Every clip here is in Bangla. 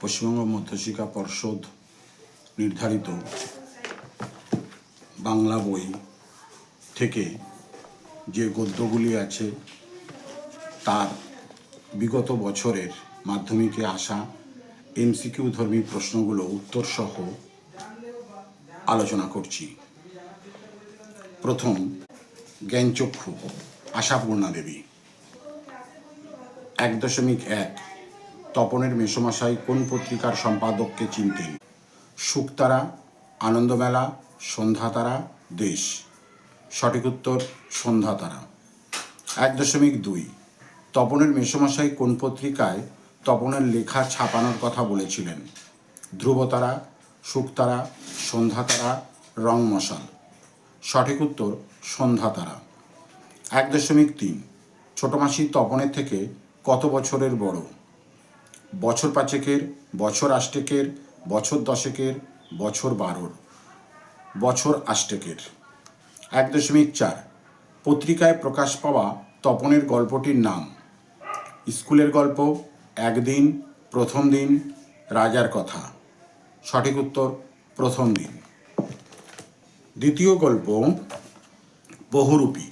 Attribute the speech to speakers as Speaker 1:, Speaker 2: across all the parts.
Speaker 1: পশ্চিমবঙ্গ মধ্যশিক্ষা পর্ষদ নির্ধারিত বাংলা বই থেকে যে গদ্যগুলি আছে, তার বিগত বছরের মাধ্যমিকে আসা এমসিকিউ ধর্মী প্রশ্নগুলো উত্তরসহ আলোচনা করছি। প্রথম, জ্ঞানচক্ষু, আশাপূর্ণা দেবী। এক দশমিক এক তপনের মেসমশাই কোন পত্রিকার সম্পাদককে চিনতেন? শুকতারা আনন্দমেলা, সন্ধ্যাতারা, দেশ। সঠিক উত্তর, সন্ধ্যাতারা। এক দশমিক দুই। তপনের মেসমশাই কোন পত্রিকায় তপনের লেখা ছাপানোর কথা বলেছিলেন? ধ্রুবতারা শুকতারা সন্ধ্যাতারা রং মশাল সঠিক উত্তর, সন্ধ্যাতারা। এক দশমিক তিন। ছোট মাসি তপনের থেকে কত বছরের বড়? বছর পাঁচেকের, বছর আষ্টেকের, বছর দশেকের, বছর বারোর, বছর আষ্টেকের। এক দশমিক চার। পত্রিকায় প্রকাশ পাওয়া তপনের গল্পটির নাম। স্কুলের গল্প, একদিন, প্রথম দিন, রাজার কথা। সঠিক উত্তর, প্রথম দিন। দ্বিতীয় গল্প, বহুরূপী।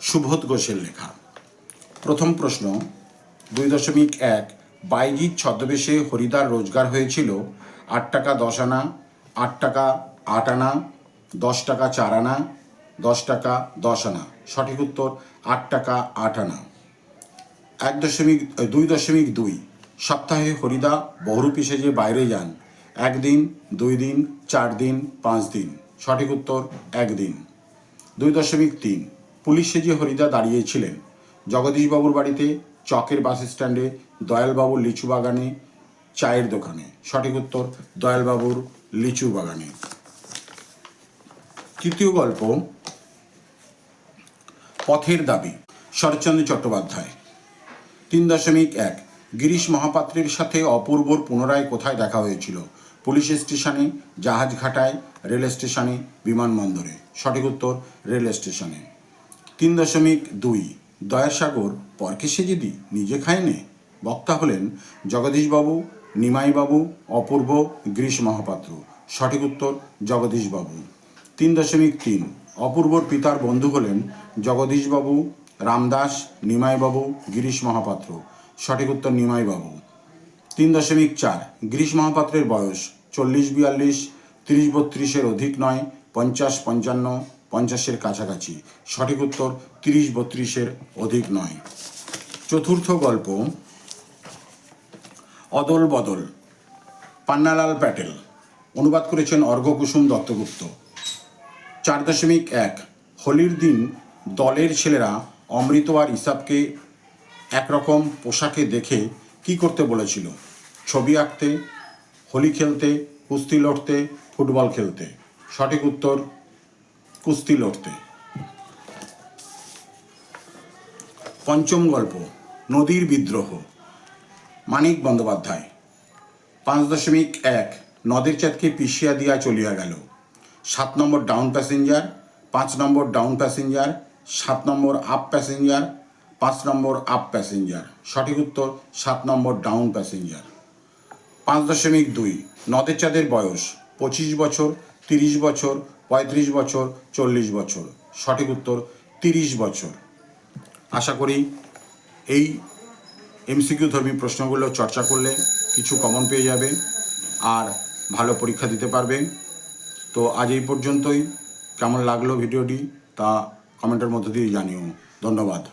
Speaker 1: সুবোধ ঘোষের লেখা। প্রথম প্রশ্ন, দুই দশমিক এক বাইজিৎ ছদ্মবেশে হরিদার রোজগার হয়েছিল। আট টাকা দশ আনা, আট টাকা আট আনা, দশ টাকা চার আনা, দশ টাকা দশ আনা। সঠিক উত্তর, আট টাকা আট আনা। এক দশমিক, দুই দশমিক দুই। সপ্তাহে হরিদা বহুরূপী সেজে বাইরে যান। একদিন, দুই দিন, চার দিন, পাঁচ দিন। সঠিক উত্তর, একদিন। দুই দশমিক তিন। পুলিশ সেজে হরিদা দাঁড়িয়েছিলেন। জগদীশবাবুর বাড়িতে চকের বাস স্ট্যান্ডে দয়ালবাবুর লিচু বাগানে চায়ের দোকানে। সঠিক উত্তর, দয়ালবাবুর লিচু বাগানে। তৃতীয় গল্প, পথের দাবি, শরৎচন্দ্র চট্টোপাধ্যায়। তিন দশমিক এক, গিরিশ মহাপাত্রের সাথে অপূর্বর পুনরায় কোথায় দেখা হয়েছিল? পুলিশ স্টেশনে, জাহাজ ঘাটায়, রেল স্টেশনে, বিমানবন্দরে। সঠিক উত্তর, রেল স্টেশনে। তিন দশমিক দুই দয়াসাগর পরকে সে যদি নিজে খায়নি বক্তা হলেন, জগদীশবাবু, নিমাইবাবু, অপূর্ব গিরিশ মহাপাত্র। সঠিক উত্তর, জগদীশবাবু। তিন দশমিক তিন। অপূর্বর পিতার বন্ধু হলেন, জগদীশবাবু, রামদাস, নিমাইবাবু, গিরিশ মহাপাত্র। সঠিক উত্তর, নিমাইবাবু। তিন দশমিক চার। গিরিশ মহাপাত্রের বয়স চল্লিশ বিয়াল্লিশ, তিরিশ বত্রিশের অধিক নয়, পঞ্চাশ পঞ্চান্ন। পঞ্চাশের কাছাকাছি। সঠিক উত্তর তিরিশ বত্রিশের অধিক নয়। চতুর্থ গল্প, অদল বদল, পান্নালাল প্যাটেল। অনুবাদ করেছেন অর্ঘকুসুম দত্তগুপ্ত। চার দশমিক এক, হোলির দিন দলের ছেলেরা অমৃত আর ইসাবকে একরকম পোশাকে দেখে কি করতে বলেছিল? ছবি আঁকতে, হোলি খেলতে, কুস্তি লড়তে, ফুটবল খেলতে। সঠিক উত্তর কুস্তি লড়তে। পঞ্চম গল্প, নদীর বিদ্রোহ। মানিক বন্দ্যোপাধ্যায়। পাঁচ দশমিক এক, নদের চাঁদকে পিষিয়া দিয়া চলিয়া গেল। সাত নম্বর ডাউন প্যাসেঞ্জার পাঁচ নম্বর ডাউন প্যাসেঞ্জার সাত নম্বর আপ প্যাসেঞ্জার পাঁচ নম্বর আপ প্যাসেঞ্জার সঠিক উত্তর, সাত নম্বর ডাউন প্যাসেঞ্জার পাঁচ দশমিক দুই, নদের চাঁদের বয়স, পঁচিশ বছর, তিরিশ বছর পঁয়ত্রিশ বছর, চল্লিশ বছর। সঠিক উত্তর, তিরিশ বছর। আশা করি এই এমসিকিউ ধর্মী প্রশ্নগুলো চর্চা করলে কিছু কমন পেয়ে যাবে আর ভালো পরীক্ষা দিতে পারবে। তো আজ এই পর্যন্তই। কেমন লাগল ভিডিওটি তা কমেন্টের মধ্যে দিয়ে জানিও। ধন্যবাদ।